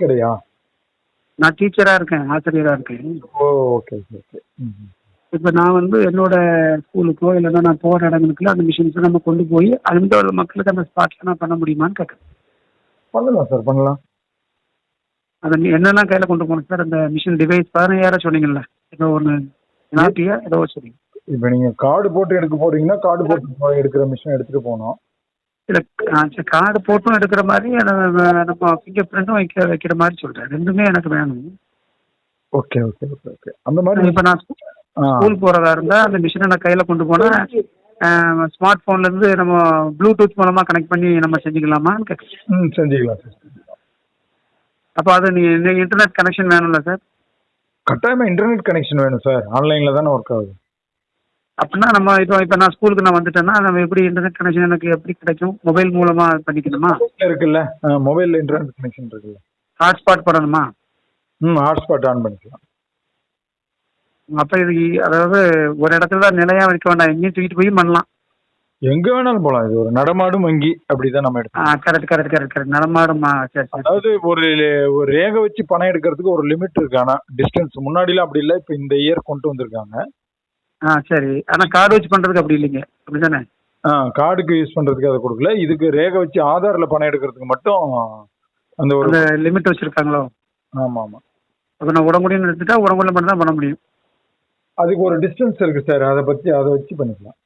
கிடையா? நான் டீச்சராக இருக்கேன் ஆசிரியராக இருக்கேன். ஓ ஓகே ஓகே இப்போ நான் வந்து என்னோட ஸ்கூலுக்கோ இல்லைன்னா நான் போகிற இடங்களுக்குலாம் அந்த மிஷின்ஸ் நம்ம கொண்டு போய் அந்த மக்களுக்கு அந்த ஸ்பாட்டில் நான் பண்ண முடியுமான்னு கேட்குறேன் பண்ணலாம் சார் பண்ணலாம். அதை என்னெல்லாம் கையில் கொண்டு போகணும் சார் அந்த மிஷின் டிவைஸ் பதினையாயிரம் சொன்னீங்கல்ல? ஏதோ ஒன்று நாட்டியா ஏதோ சொன்னீங்க. இப்போ நீங்கள் கார்டு போட்டு எடுக்க போறீங்கன்னா கார்டு போட்டு எடுக்கிற மிஷின் எடுத்துகிட்டு போகணும். இல்லை கார்டு போட்டும் எடுக்கிற மாதிரி நம்ம ஃபிங்கர் பிரிண்ட்டும் வைக்க வைக்கிற மாதிரி சொல்கிறேன் ரெண்டுமே எனக்கு வேணும். Okay okay okay okay. அந்த மாதிரி இப்போ நான் ஸ்கூல் போகிறதா இருந்தால் அந்த மிஷினை நான் கையில் கொண்டு போனால் ஸ்மார்ட் ஃபோன்லேருந்து நம்ம ப்ளூடூத் மூலமாக கனெக்ட் பண்ணி நம்ம செஞ்சுக்கலாமான்னு கேட்குறேன் ம் செஞ்சுக்கலாம் சார் அப்போ அது நீ இன்டர்நெட் கனெக்ஷன் வேணும்ல சார் கட்டாயமாக இன்டர்நெட் கனெக்ஷன் வேணும் சார் ஆன்லைனில் தானே ஒர்க் ஆகுது. அப்படின்னா நம்ம இப்போ இப்போ நான் ஸ்கூலுக்கு நான் வந்துட்டேன்னா நம்ம எப்படி இன்டர்நெட் கனெக்ஷன் எனக்கு எப்படி கிடைக்கும்? மொபைல் மூலமாக பண்ணிக்கணுமா? இருக்குல்ல? மொபைலில் இன்டர்நெட் கனெக்ஷன் இருக்குல்ல? ஹாட்ஸ்பாட் பண்ணணுமா ம் ஹாட்ஸ்பாட் ஆன் பண்ணிக்கலாம். அப்போ இது அதாவது ஒரு இடத்துல தான் நிலையாக வைக்க வேண்டாம். எங்கேயும் தூக்கிட்டு போய் பண்ணலாம். எங்கே வேணாலும் போகலாம் இது ஒரு நடமாடும் வங்கி அப்படி தான் நம்ம எடுத்தோம் கரெக்ட் கரெக்ட் கரெக்ட் கரெக்ட் நடமாடுமா? சரி சரி அதாவது ஒரு ஒரு ரேகை வச்சு பணம் எடுக்கிறதுக்கு ஒரு லிமிட் இருக்கு. ஆனால் டிஸ்டன்ஸ் முன்னாடிலாம் அப்படி இல்லை. இப்போ இந்த இயர் கொண்டு வந்திருக்காங்க. ஆ சரி. ஆனால் கார்டு வச்சு பண்ணுறதுக்கு அப்படி இல்லைங்க. அப்படி தானே ஆ கார்டுக்கு யூஸ் பண்ணுறதுக்கு அதை கொடுக்கல. இதுக்கு ரேகை வச்சு ஆதாரில் பணம் எடுக்கிறதுக்கு மட்டும் அந்த ஒரு அந்த லிமிட் வச்சுருக்காங்களோ? ஆமாம். ஆமாம் அப்போ நான் உடம்புடின்னு எடுத்துட்டா உடம்புல மட்டும் தான் பண்ண முடியும். அதுக்கு ஒரு டிஸ்டன்ஸ் இருக்கு சார் அதை பற்றி அதை வச்சு பண்ணிக்கலாம்.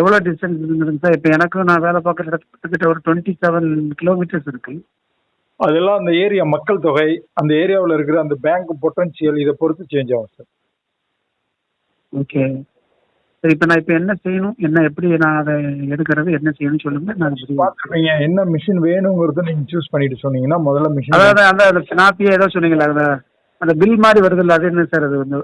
எவ்வளோ டிஸ்டன்ஸ் இருக்குதுங்க சார் இப்போ எனக்கு நான் வேலை பார்க்குற இடத்துக்கிட்ட ஒரு டுவெண்ட்டி செவன் கிலோமீட்டர்ஸ் இருக்கு. அதெல்லாம் அந்த ஏரியா மக்கள் தொகை அந்த ஏரியாவில் இருக்கிற அந்த பேங்க் பொட்டன்ஷியல் இதை பொறுத்து சேஞ்ச் ஆகும் சார் ஓகே சரி இப்போ நான் இப்போ என்ன செய்யணும்? என்ன எப்படி நான் அதை எடுக்கிறது? என்ன செய்யணும்னு சொல்லுங்க. நான் அப்படி பார்த்துருப்பீங்க என்ன மிஷின் வேணுங்கிறத நீங்கள் சூஸ் பண்ணிட்டு சொன்னீங்கன்னா முதல்ல மிஷின் அதாவது அந்த அந்த ஃபினாப்பியே ஏதோ சொன்னீங்களா அந்த அந்த பில் மாதிரி வருதுல்ல அது என்ன சார் அது? வந்து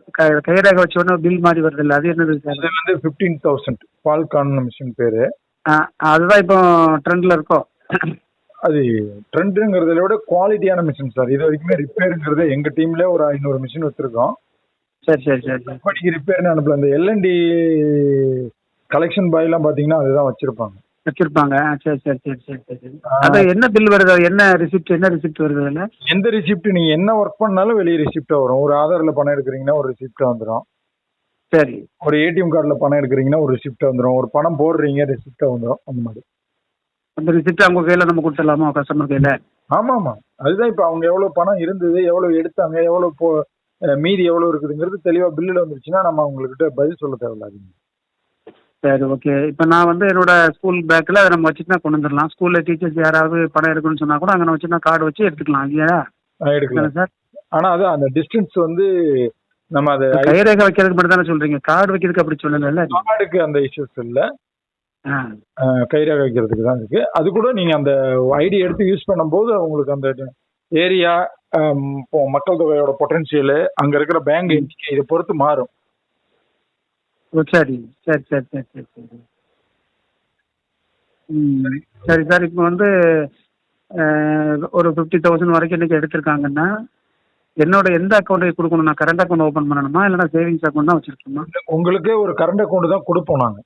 கைரேகை வச்ச உடனே பில் மாதிரி வருதுல்ல அது என்னது சார் அது வந்து ஃபிஃப்டீன் தௌசண்ட் பால்கான் மிஷின் பேர். அதுதான் இப்போ ட்ரெண்டில் இருக்கோ? அது ட்ரெண்டுங்கிறத விட குவாலிட்டியான மிஷின் சார் இது வரைக்குமே ரிப்பேருங்கிறது எங்கள் டீம்லேயே ஒரு ஐநூறு மிஷின் வச்சுருக்கோம். சரி சரி சரி இப்போதைக்கு ரிப்பேர்னு அனுப்பல. அந்த எல்என்டி கலெக்ஷன் பாய்லாம் பார்த்தீங்கன்னா அதுதான் வச்சுருப்பாங்க. வச்சிருப்பாங்க. சரி சரி சரி சரி சரி சரி. ஆ. அது என்ன பில் வருது? என்ன ரிசிப்ட் என்ன ரிசிப்ட் வருது அதில்? எந்த ரிசிப்ட் நீங்கள் என்ன ஒர்க் பண்ணாலும் வெளியே ரிசிப்டாக வரும். ஒரு ஆதாரில் பணம் எடுக்கிறீங்கன்னா ஒரு ரிசிப்டாக வந்துடும் சரி. ஒரு ஏடிஎம் கார்டில் பணம் எடுக்கிறீங்கன்னா ஒரு ரிசிப்டாக வந்துடும் ஒரு பணம் போடுறீங்க ரிசிப்டாக வந்துடும் அந்த மாதிரி. அந்த ரிசிப்ட் அவங்க கையில் நம்ம கொடுத்துடலாமா? கஸ்டமர் கையில்? ஆமாம். ஆமாம் அதுதான் இப்போ அவங்க எவ்வளோ பணம் இருந்தது எவ்வளோ எடுத்தாங்க எவ்வளோ போ மீதி எவ்வளோ இருக்குதுங்கிறது தெளிவாக பில்லில் வந்துருச்சுன்னா நம்ம அவங்கக்கிட்ட பதில் சொல்ல தேவையில்ல அதிகமாக சரி ஓகே இப்போ நான் வந்து என்னோட ஸ்கூல் பேக்கில் அதை நம்ம வச்சுட்டு கொண்டு வந்துடலாம் ஸ்கூலில் டீச்சர்ஸ் யாராவது படம் எடுக்கணும்னு சொன்னால் கூட அங்கே நான் கார்டு வச்சு எடுத்துக்கலாம் இல்லையா? எடுக்கலாம். சார்? ஆனால் அது அந்த டிஸ்டன்ஸ் வந்து நம்ம அதை கைரேகை வைக்கிறதுக்கு மட்டும் தானே சொல்கிறீங்க கார்டு வைக்கிறதுக்கு அப்படி சொல்லலைல்ல? கார்டுக்கு அந்த இஷ்யூஸ் இல்லை. கைரேகை வைக்கிறதுக்கு தான் இருக்கு. அது கூட நீங்க அந்த ஐடி எடுத்து யூஸ் பண்ணும்போது உங்களுக்கு அந்த ஏரியா மக்கள் தொகையோட பொட்டன்ஷியலு அங்க இருக்கிற பேங்க் எண்ணிக்கை இதை பொறுத்து மாறும். ஓ சரி. சரி சரி சரி சரி சரி. ம். சரி சார் இப்போ வந்து ஒரு ஃபிஃப்டி தௌசண்ட் வரைக்கும் இன்னைக்கு எடுத்திருக்காங்கன்னா என்னோட எந்த அக்கௌண்ட்டை கொடுக்கணும்? நான் கரண்ட் அக்கௌண்ட் ஓப்பன் பண்ணணுமா? இல்லைனா சேவிங்ஸ் அக்கௌண்ட் தான் வச்சுருக்கணுமா? உங்களுக்கே ஒரு கரண்ட் அக்கௌண்ட் தான் கொடுப்போம் நாங்க.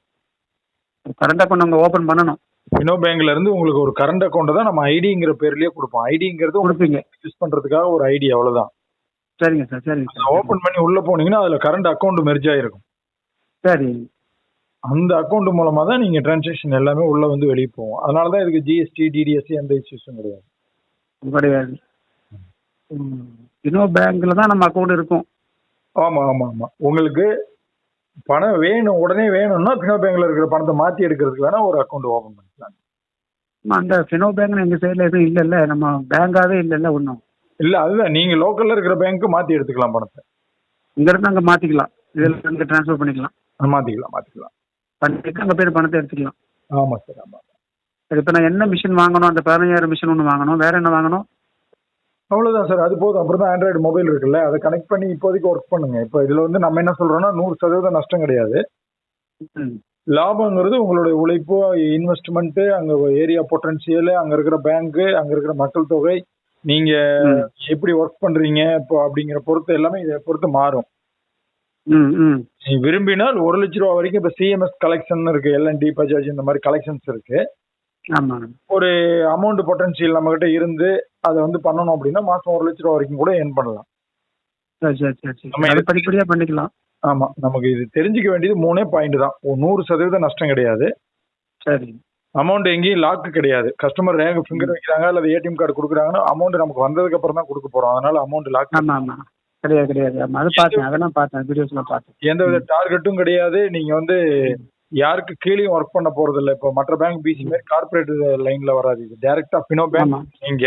கரண்ட் அக்கௌண்ட் நம்ம ஓப்பன் பண்ணணும். ஃபினோ பேங்க்ல இருந்து உங்களுக்கு ஒரு கரண்ட் அக்கௌண்ட் தான் நம்ம ஐடிங்கிற பேர்லயே கொடுப்போம். ஐடிங்கிறது கொடுப்பீங்க. யூஸ் பண்றதுக்காக ஒரு ஐடி அவ்வளவுதான். சரிங்க சார் சரிங்க சார். ஓபன் பண்ணி உள்ள போனீங்கன்னா அதுல கரண்ட் அக்கௌண்ட் மெர்ஜ் ஆயிருக்கும். சரி. அந்த அக்கௌண்ட் மூலமா தான் நீங்க டிரான்சாக்ஷன் எல்லாமே உள்ள வந்து வெளியே போகும். அதனால தான் இதுக்கு ஜிஎஸ்டி டிடிஎஸ்சி எந்த இஷ்யூஸும் கிடையாது. கிடையாது. இன்னோ பேங்க்கில் தான் நம்ம அக்கௌண்ட் இருக்கும். ஆமா ஆமா ஆமா. உங்களுக்கு பணம் வேணும் உடனே வேணும்னா பினோ பேங்க்ல இருக்கிற பணத்தை மாத்தி எடுக்கிறதுக்கு வேணா ஒரு அக்கௌண்ட் ஓபன் பண்ணிக்கலாம். அந்த ஃபினோ பேங்க் எங்கள் சைடில் எதுவும் இல்லைல்ல நம்ம பேங்காகவே இல்லைல்ல ஒன்றும் இல்ல அதுதான் நீங்க லோக்கல்ல இருக்கிற பேங்க் மாத்தி எடுத்துக்கலாம் பணத்தை. இங்கேருந்து அங்கே மாற்றிக்கலாம் இதில் இங்கே ட்ரான்ஸ்ஃபர் பண்ணிக்கலாம். மாத்திக்கலாம் மாத்திக்கலாம். பண்ணிட்டு அங்கே போய் பணத்தை எடுத்துக்கலாம். ஆமா சார் ஆமா இப்போ நான் என்ன மிஷின் வாங்கணும்? அந்த பதினஞ்சாயிரம் மிஷின் ஒன்று வாங்கணும். வேற என்ன வாங்கணும்? அவ்வளவுதான் சார். அது போதும். அப்புறம் தான் ஆண்ட்ராய்டு மொபைல் இருக்குல்ல. அதை கனெக்ட் பண்ணி இப்போதைக்கு ஒர்க் பண்ணுங்க. இப்போ இதுல வந்து நம்ம என்ன சொல்றோம்னா நூறு சதவீதம் நஷ்டம் கிடையாது. லாபங்கிறது உங்களுடைய உழைப்பு இன்வெஸ்ட்மெண்ட் அங்க ஏரியா பொட்டன்சியல் அங்க இருக்கிற பேங்க் அங்க இருக்கிற மக்கள் தொகை நீங்க. எப்படி ஒர்க் பண்றீங்க இப்போ அப்படிங்கிற பொறுத்து எல்லாமே இதை பொறுத்து மாறும். விரும்பினால் ஒரு லட்ச ரூபா வரைக்கும் இப்போ சிஎம்எஸ் கலெக்ஷன் இருக்கு. எல்என்டி பஜாஜ் இந்த மாதிரி கலெக்ஷன்ஸ் இருக்கு. ஒரு அமௌண்ட் பொட்டன்ஷியல் நம்ம கிட்ட இருந்து அதை வந்து பண்ணணும் அப்படின்னா மாசம் ஒரு லட்ச ரூபா வரைக்கும் கூட ஏர்ன் பண்ணலாம். சரி சரி சரி நம்ம அது எது- படிப்படியாக பண்ணிக்கலாம். ஆமா நமக்கு இது தெரிஞ்சுக்க வேண்டியது மூணே பாயிண்ட் தான். நூறு சதவீதம் நஷ்டம் கிடையாது. சரி. அமௌண்ட் எங்கேயும் லாக்கு கிடையாது. கஸ்டமர் ரேங்க ஃபிங்கர் வைக்கிறாங்க அல்லது ஏடிஎம் கார்டு கொடுக்குறாங்கன்னா அமௌண்ட் நமக்கு வந்ததுக்கு அப்புறம் தான் கொடுக்க போறோம். அதனால அமௌண்ட் லாக் ஆமாம் கிடையாது கிடையாது. அதை பார்த்தேன். அதெல்லாம் பார்த்தேன். வீடியோஸ்லாம் பார்த்தேன். எந்த வித டார்கெட்டும் கிடையாது. நீங்க வந்து யாருக்கு கீழேயும் ஒர்க் பண்ண போறது இல்ல இப்போ மற்ற பேங்க் பிசி மாதிரி கார்பரேட் லைன்ல வராது. இது டைரக்டா பினோ பேங்க் நீங்க.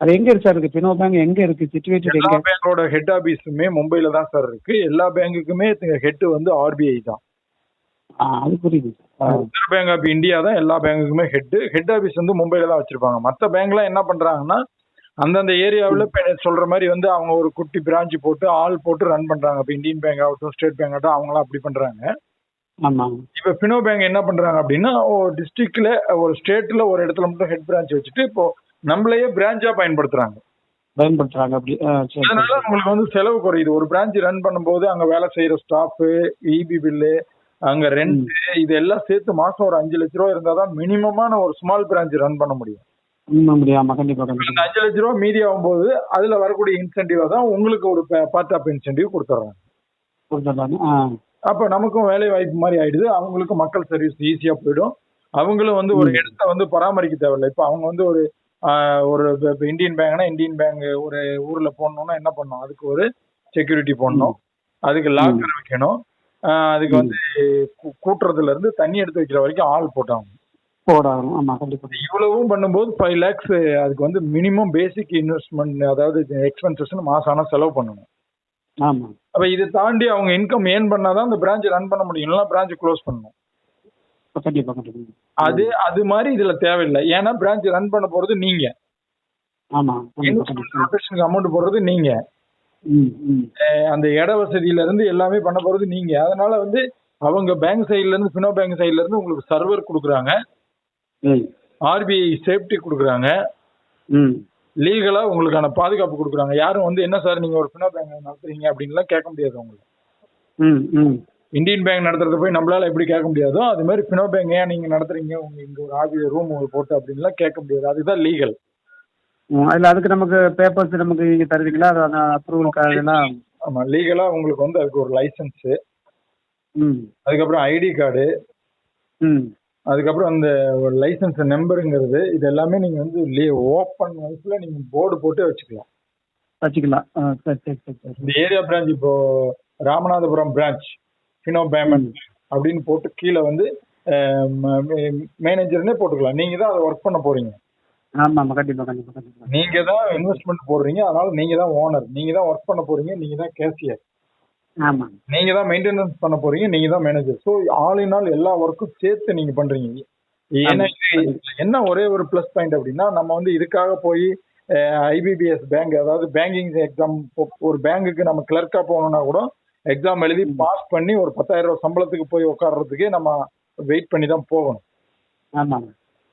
அது எங்கே இருக்கு சார் இருக்கு பினோ பேங்க் எங்கே இருக்கு? சிச்சுவேட்டட் எல்லா பேங்கோட ஹெட் ஆபீஸுமே மும்பைல தான் சார் இருக்கு. எல்லா பேங்குக்குமே ஹெட் வந்து ஆர்பிஐ தான். அது புரியுது. ரிசர்வ் பேங்க் ஆஃப் இந்தியா தான் எல்லா பேங்குக்குமே ஹெட் ஹெட் ஆபீஸ் வந்து மும்பைல தான் வச்சிருப்பாங்க. மற்ற பேங்க்லாம் என்ன பண்றாங்கன்னா அந்தந்த ஏரியாவில் இப்போ சொல்ற மாதிரி வந்து அவங்க ஒரு குட்டி பிரான்ச் போட்டு ஆள் போட்டு ரன் பண்றாங்க. இப்போ இந்தியன் பேங்க் ஆகட்டும் ஸ்டேட் பேங்க் ஆகட்டும் அவங்களாம் அப்படி பண்றாங்க. ஆமாம் இப்போ பினோ பேங்க் என்ன பண்றாங்க அப்படின்னா ஒரு டிஸ்ட்ரிக்ட்ல ஒரு ஸ்டேட்ல ஒரு இடத்துல மட்டும் ஹெட் பிரான்ச் வச்சுட்டு இப்போ நம்மளையே பிரான்ச்சா பயன்படுத்துறாங்க. பயன்படுத்துறாங்க அப்படி. அதனால உங்களுக்கு வந்து செலவு குறையுது. ஒரு பிரான்ச் ரன் பண்ணும்போது அங்க வேலை செய்யற ஸ்டாஃப் இபி பில்லு அங்க ரெண்ட் இது எல்லாம் சேர்த்து மாசம் ஒரு அஞ்சு லட்ச ரூபா இருந்தா தான் மினிமமான ஒரு ஸ்மால் பிரான்ச் ரன் பண்ண முடியும். அஞ்சு லட்ச ரூபா மீதி ஆகும்போது அதுல வரக்கூடிய இன்சென்டிவா தான் உங்களுக்கு ஒரு பார்ட் ஆஃப் இன்சென்டிவ் கொடுத்துட்றாங்க கொடுத்துட்றாங்க அப்ப நமக்கும் வேலை வாய்ப்பு மாதிரி ஆயிடுது. அவங்களுக்கும் மக்கள் சர்வீஸ் ஈஸியா போயிடும். அவங்களும் வந்து ஒரு இடத்த வந்து பராமரிக்க தேவையில்லை. இப்ப அவங்க வந்து ஒரு ஒரு இப்ப- இந்தியன் பேங்க்னா இந்தியன் பேங்க் ஒரு ஊர்ல போடணும்னா என்ன பண்ணணும்? அதுக்கு ஒரு செக்யூரிட்டி போடணும். அதுக்கு லாக்கர் வைக்கணும். அதுக்கு வந்து கூட்டுறதுல இருந்து தண்ணி எடுத்து வைக்கிற வரைக்கும் ஆள் போட்டாங்க போடாகும் இவ்வளவும் பண்ணும்போது ஃபைவ் லேக்ஸ் அதுக்கு வந்து மினிமம் பேசிக் இன்வெஸ்ட்மெண்ட் அதாவது எக்ஸ்பென்சஸ் மாசம் ஆனா செலவு பண்ணணும். ஆமாம் அப்ப இதை தாண்டி அவங்க இன்கம் ஏர்ன் பண்ணாதான் அந்த பிரான்ச் ரன் பண்ண முடியும். இல்லைன்னா பிரான்ச் க்ளோஸ் பண்ணணும். அது அது மாதிரி இதுல தேவையில்லை. ஏன்னா பிரான்ச் ரன் பண்ண போறது நீங்க. ப்ரொஃபஷனுக்கு அமௌண்ட் போடுறது நீங்க. ம் ம். அஹ் அந்த இட வசதியில இருந்து எல்லாமே பண்ண போறது நீங்க. அதனால வந்து அவங்க பேங்க் சைடுல இருந்து பினோ பேங்க் சைடுல இருந்து உங்களுக்கு சர்வர் கொடுக்குறாங்க. ம். ஆர்பிஐ சேஃப்டி கொடுக்குறாங்க. ம் லீகலா உங்களுக்கான பாதுகாப்பு கொடுக்குறாங்க. யாரும் வந்து என்ன சார் நீங்க ஒரு பினோ பேங்க் நடத்துறீங்க? அப்படின்லாம் கேட்க முடியாது உங்களுக்கு ம் ம். இந்தியன் பேங்க் நடத்துறத போய் நம்மளால எப்படி கேட்க முடியாதோ அது மாதிரி பினோ பேங்க் ஏன் நீங்க நடத்துறீங்க? உங்க இங்க ஒரு ஆஃபீஸ் ரூம் உங்களுக்கு போட்டு அப்படின்லாம் கேட்க முடியாது. அதுதான் லீகல் அதில் அதுக்கு நமக்கு பேப்பர்ஸ் நமக்கு நீங்கள் தருவீங்களா? அது அப்ரூவல் எல்லாம்? ஆமா லீகலா உங்களுக்கு வந்து அதுக்கு ஒரு லைசன்ஸ் ம். அதுக்கப்புறம் ஐடி கார்டு ம். அதுக்கப்புறம் அந்த ஒரு லைசன்ஸ் நம்பருங்கிறது இது எல்லாமே நீங்க வந்து ஓப்பன் வயசுல நீங்க போர்டு போட்டு வச்சுக்கலாம். வச்சுக்கலாம். ஆ சரி சரி சரி சரி. இந்த ஏரியா பிரான்ச் இப்போ ராமநாதபுரம் பிரான்ச் ஃபினோ பேமெண்ட் அப்படின்னு போட்டு கீழே வந்து மேனேஜர்னே போட்டுக்கலாம். நீங்க தான் அதை ஒர்க் பண்ண போறீங்க. ஆமாம் ஆமாம் கண்டிப்பாக கண்டிப்பாக கண்டிப்பாக நீங்க தான் இன்வெஸ்ட்மெண்ட் போடுறீங்க. அதனால நீங்க தான் ஓனர் நீங்க தான் ஒர்க் பண்ண போறீங்க. நீங்க தான் கேஷியர் நீங்க தான் மெயின்டெனன்ஸ் பண்ண போறீங்க நீங்க தான் manager so all in all எல்லா ஒர்க்கும் சேர்த்து நீங்க பண்றீங்க. ஏன்னா என்ன ஒரே ஒரு ப்ளஸ் பாயிண்ட் அப்படின்னா நம்ம வந்து இதுக்காக போய் ஐபிபிஎஸ் பேங்க் அதாவது பேங்கிங் எக்ஸாம் ஒரு பேங்குக்கு நம்ம கிளர்க்கா போகணும்னா கூட எக்ஸாம் எழுதி பாஸ் பண்ணி ஒரு பத்தாயிரம் ரூபாய் சம்பளத்துக்கு போய் உட்கார்றதுக்கே நம்ம வெயிட் பண்ணி தான் போகணும். ஆமாம்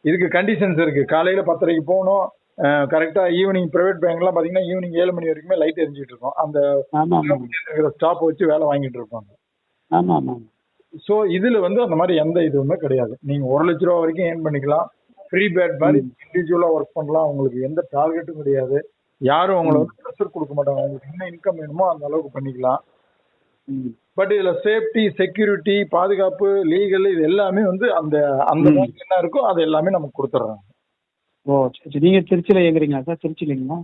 இதுக்கு கண்டிஷன்ஸ் இருக்கு. காலையில பத்தரைக்கு போகணும் கரெக்டா ஈவினிங் பிரைவேட் பேங்க்லாம் பாத்தீங்கன்னா ஈவினிங் ஏழு மணி வரைக்குமே லைட் எரிஞ்சிட்டு இருக்கும். அந்த இருக்கிற ஸ்டாப் வச்சு வேலை வாங்கிட்டு இருப்பாங்க. ஆமாம் ஆமாம் ஸோ இதுல வந்து அந்த மாதிரி எந்த இதுவுமே கிடையாது. நீங்க ஒரு லட்ச ரூபா வரைக்கும் ஏர்ன் பண்ணிக்கலாம். ஃப்ரீ பேட் மாதிரி இண்டிவிஜுவலா ஒர்க் பண்ணலாம். உங்களுக்கு எந்த டார்கெட்டும் கிடையாது. யாரும் உங்களை வந்து ப்ரெஷர் கொடுக்க மாட்டாங்க. உங்களுக்கு என்ன இன்கம் வேணுமோ அந்த அளவுக்கு பண்ணிக்கலாம். பட் இதுல சேஃப்டி செக்யூரிட்டி பாதுகாப்பு லீகல் இது எல்லாமே வந்து அந்த அந்த என்ன இருக்கோ அது எல்லாமே நமக்கு கொடுத்துட்றாங்க ஓ சரி நீங்கள் திருச்சியில் இயங்குறீங்களா சார்? திருச்சியிலங்களா?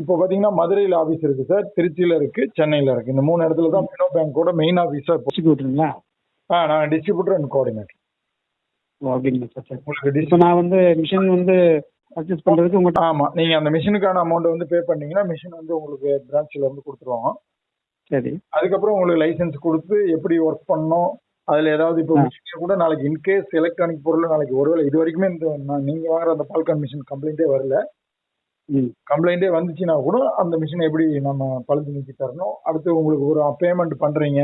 இப்போ பாத்தீங்கன்னா மதுரையில் ஆபீஸ் இருக்கு சார். திருச்சியில இருக்கு சென்னையில இருக்கு. இந்த மூணு இடத்துல தான் பினோ பேங்கோட மெயின் ஆபீஸா இப்போ எக்ஸிக்யூட்டிவ்ங்களா ஆ நான் டிஸ்ட்ரிபியூட்டர் அண்ட் கோஆர்டினேட்டர் ஓ அப்படிங்களா சார் சரி. உங்களுக்கு இப்போ நான் வந்து மிஷின் வந்து பர்ச்சேஸ் பண்ணுறதுக்கு உங்கள்கிட்ட ஆமா நீங்க அந்த மிஷினுக்கான அமௌண்ட் வந்து பே பண்ணீங்கன்னா மிஷின் வந்து உங்களுக்கு பிரான்ச்ல இருந்து கொடுத்துருவாங்க. சரி. அதுக்கப்புறம் உங்களுக்கு லைசென்ஸ் கொடுத்து எப்படி ஒர்க் பண்ணணும் அதுல ஏதாவது இப்போ கூட நாளைக்கு இன்கேஸ் எலக்ட்ரானிக் பொருள் நாளைக்கு ஒருவேளை இது வரைக்குமே இந்த நீங்க வாங்குற அந்த பால்கான் மிஷின் கம்ப்ளைண்டே வரல. கம்ப்ளைண்டே வந்துச்சுன்னா கூட அந்த மிஷினை எப்படி நம்ம பழுது நீக்கி தரணும்? அடுத்து உங்களுக்கு ஒரு பேமெண்ட் பண்றீங்க.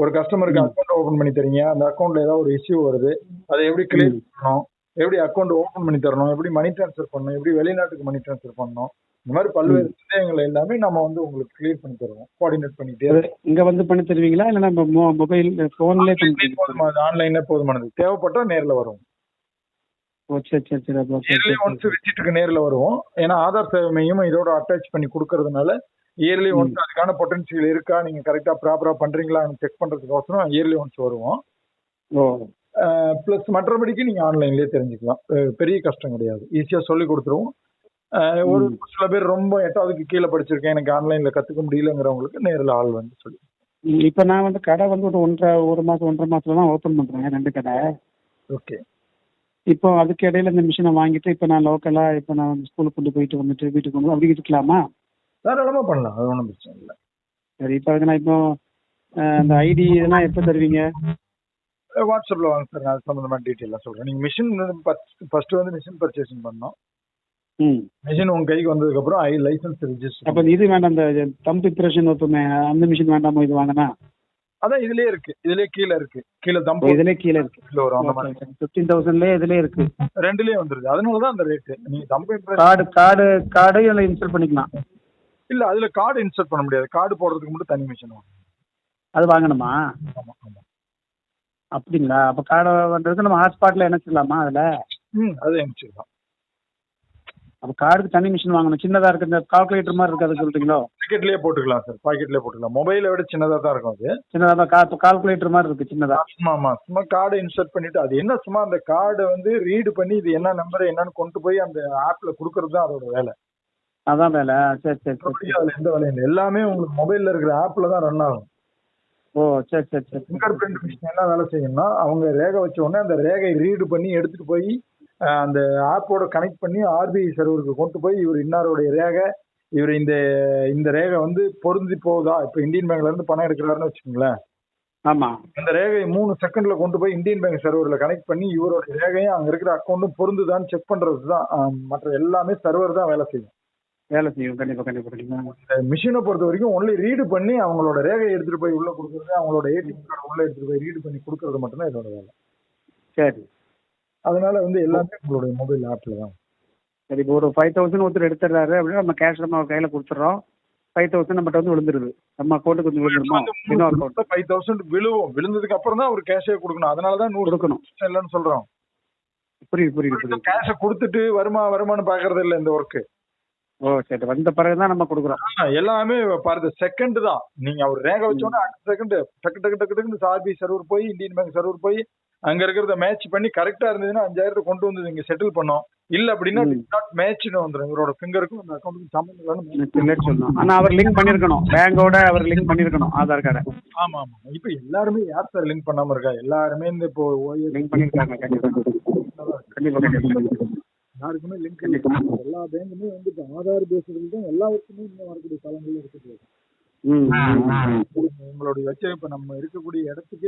ஒரு கஸ்டமருக்கு. அக்கௌண்ட் ஓபன் பண்ணி தரீங்க. அந்த அக்கௌண்ட்ல ஏதாவது ஒரு இஷ்யூ வருது. அதை எப்படி கிளியர். பண்ணணும்? எப்படி அக்கௌண்ட் ஓபன் பண்ணி தரணும்? எப்படி மணி ட்ரான்ஸ்ஃபர் பண்ணணும்? எப்படி வெளிநாட்டுக்கு மணி ட்ரான்ஸ்ஃபர் பண்ணணும்? இந்த மாதிரி பல்வேறு சந்தேகங்கள் எல்லாமே நம்ம வந்து உங்களுக்கு கிளியர் பண்ணி தருவோம். கோஆர்டினேட் பண்ணிட்டே இங்கே வந்து பண்ணி தருவீங்களா? இல்லை நம்ம மொபைல் ஃபோன்லேயே பண்ணி போதுமானது ஆன்லைன்ல போதுமானது. தேவைப்பட்டா நேர்ல வரும். ஒன்ஸ். விசிட்டுக்கு நேர்ல வருவோம். ஏன்னா ஆதார் சேவை மையம் இதோட அட்டாச் பண்ணி கொடுக்கறதுனால இயர்லி. ஒன்ஸ் அதுக்கான பொட்டன்ஷியல் இருக்கா? நீங்க கரெக்டா ப்ராப்பரா பண்றீங்களான்னு செக் பண்றதுக்கோசரம் இயர்லி ஒன்ஸ் வருவோம். ப்ளஸ் மற்றபடிக்கு நீங்க ஆன்லைன்லயே தெரிஞ்சுக்கலாம். பெரிய கஷ்டம் கிடையாது. ஈஸியா சொல்லி கொடுத்துருவோம். ஒரு. சில பேர் ரொம்ப எட்டாவதுக்கு கீழே படிச்சிருக்கேன். எனக்கு ஆன்லைன்ல கத்துக்க முடியலங்கிறவங்களுக்கு நேர்ல ஆள் வந்து சொல்லி. இப்போ நான் வந்து கடை வந்து ஒரு ஒன்றரை ஒரு மாதம் ஒன்றரை மாதத்துல தான் ஓப்பன் பண்ணுறேன் ரெண்டு கடை. ஓகே. இப்போ அதுக்கு இடையில இந்த மிஷினை வாங்கிட்டு இப்போ நான் லோக்கலாக இப்போ நான் ஸ்கூலுக்கு கொண்டு போயிட்டு வந்துட்டு வீட்டுக்கு வந்து அப்படி இருக்கலாமா? தாராளமா பண்ணலாம். அது ஒன்றும் பிரச்சனை இல்லை. சரி இப்போ அதுக்கு நான் இப்போ அந்த ஐடி இதெல்லாம் எப்போ தருவீங்க? வாட்ஸ்அப்ல வாங்க சார் நான் அது சம்பந்தமா டீட்டெயிலாக சொல்றேன். நீங்க மிஷின் ஃபர்ஸ்ட் வந்து மிஷின் பர்ச்சேசிங் பண்ணோம் மிஷின் உங்க கைக்கு வந்ததுக்கு அப்புறம் ஐ லைசன்ஸ் ரிஜிஸ்டர் அப்போ இது வேண்டாம் இந்த தம்பு இம்ப்ரெஷன் வைப்போமே அந்த மிஷின் வேண்டாமோ இது வாங்கினா அதான் இதுலயே இருக்கு. இதுலயே கீழே இருக்கு. கீழே தம் இதுல கீழே இருக்கு. கீழே வரும் அந்த மாதிரி. ஃபிஃப்டீன் தௌசண்ட்லேயே இதுலேயே இருக்கு. ரெண்டுலயே வந்துருது. அதனால தான் அந்த ரேட்டு நீங்க தம் கார்டு கார்டு கார்டு இதில் இன்ஸ்டால் பண்ணிக்கலாம். இல்ல அதுல கார்டு இன்சர்ட் பண்ண முடியாது. கார்டு போடுறதுக்கு மட்டும் தனி மிஷின் அது வாங்கணுமா? ஆமா ஆமா. அப்படிங்களா? அப்போ கார்டு பண்ணுறதுக்கு நம்ம ஹாட்ஸ்பாட்டில் இணைச்சிடலாமா அதில்? ம் அது எமிச்சிடலாம் அப்போ கார்டுக்கு தனி மிஷின் வாங்கணும். சின்னதாக இருக்கு. இந்த கால்குலேட்டர் மாதிரி இருக்கு. அது சொல்கிறீங்களோ பாக்கெட்லயே போட்டுக்கலாம் சார் பாக்கெட்லயே போட்டுக்கலாம். மொபைலை விட சின்னதா தான் இருக்கும் அது. சின்னதாக தான். கால்குலேட்டர் மாதிரி இருக்கு சின்னதாக ஆமா ஆமா. சும்மா கார்டு இன்சர்ட் பண்ணிட்டு அது என்ன சும்மா அந்த கார்டை வந்து ரீடு பண்ணி இது என்ன நம்பர் என்னன்னு கொண்டு போய் அந்த ஆப்ல கொடுக்கறது தான் அதோட வேலை. அதான் வேலை. சரி சரி சரி அதுல எந்த வேலையும் இல்லை. எல்லாமே உங்களுக்கு மொபைல்ல இருக்கிற ஆப்ல தான் ரன் ஆகும். ஓ சரி சரி சரி ஃபிங்கர் பிரிண்ட் மிஷின் என்ன வேலை செய்யணும்னா அவங்க ரேகை வச்ச உடனே அந்த ரேகை ரீடு பண்ணி எடுத்துட்டு போய் அந்த ஆப்போட கனெக்ட் பண்ணி ஆர்பிஐ சர்வருக்கு கொண்டு போய் இவர் இன்னாருடைய ரேகை இவர் இந்த இந்த ரேகை வந்து பொருந்தி போகுதா? இப்போ இந்தியன் பேங்க்ல இருந்து பணம் எடுக்கிறாருன்னு வச்சுக்கோங்களேன். ஆமாம் அந்த ரேகையை மூணு செகண்ட்ல கொண்டு போய் இந்தியன் பேங்க் சர்வர்ல கனெக்ட் பண்ணி இவரோட ரேகையும் அங்க இருக்கிற அக்கௌண்ட்டும் பொருந்துதான்னு செக் பண்றது தான் மற்ற எல்லாமே சர்வர் தான் வேலை செய்யும். வேலை செய்யும். கண்டிப்பாக கண்டிப்பாக இந்த மிஷினை பொறுத்த வரைக்கும் ஒன்லி ரீடு பண்ணி அவங்களோட ரேகையை எடுத்துட்டு போய் உள்ள கொடுக்கறது அவங்களோட ஏடிஎம் கார்டு உள்ள எடுத்துட்டு போய் ரீடு பண்ணி கொடுக்கறது மட்டும்தான் இதோட வேலை. சரி. அதனால வந்து எல்லாமே உங்களுடைய மொபைல் ஆப்ல தான். சரி இப்போ ஒரு ஃபைவ் தௌசண்ட் ஒருத்தர் எடுத்துடுறாரு அப்படின்னா நம்ம கேஷ் நம்ம அவர் கையில் கொடுத்துட்றோம் ஃபைவ் தௌசண்ட் நம்மகிட்ட வந்து விழுந்துருது. நம்ம அக்கௌண்ட்டுக்கு கொஞ்சம் விழுந்துருமா? இன்னொரு அக்கௌண்ட் ஃபைவ் தௌசண்ட் விழுவும். விழுந்ததுக்கு அப்புறம் தான் அவர் கேஷே கொடுக்கணும். அதனால தான் நூறு கொடுக்கணும். பிரச்சனை இல்லைன்னு சொல்றோம். புரியுது புரியுது புரியுது. கேஷை கொடுத்துட்டு வருமா வருமானு பாக்குறது இல்லை இந்த ஒர்க்கு ஓ சரி வந்த பிறகு தான் நம்ம கொடுக்குறோம். எல்லாமே பாருங்க செகண்ட் தான். நீங்க அவர் ரேக வச்சோன்னா அடுத்த செகண்ட் டக்கு டக்கு டக்கு டக்குன்னு சார்பி சர்வர் போய் இந்தியன் பேங்க் சர்வர் போய் அங்க இருக்கிறத மேட்ச் பண்ணி கரெக்டா இருந்ததுன்னா அஞ்சாயிரத்தை கொண்டு வந்து இங்க செட்டில் பண்ணோம். இல்ல அப்படின்னா. நாட் மேட்ச்னு வந்துடும் இவரோட ஃபிங்கருக்கும் அந்த அக்கௌண்ட்டுக்கும் இல்லைன்னு சொல்லணும் ஆனால் அவர் லிங்க் பண்ணியிருக்கணும் பேங்கோட அவர் லிங்க் பண்ணியிருக்கணும் ஆதார் கார்டை ஆமா ஆமா. இப்ப எல்லாருமே யார் சார் லிங்க் பண்ணாம இருக்கா? எல்லாருமே இந்த இப்போ லிங்க் கண்டிப்பாக யாருக்குமே லிங்க் எல்லா பேங்குமே வந்து இப்ப ஆதார் பேசுறது தான் எல்லா வருஷமே இன்னும் வரக்கூடிய காலங்கள்ல இருக்குது. உங்களுடைய வச்ச இப்ப நம்ம இருக்கக்கூடிய இடத்துக்கே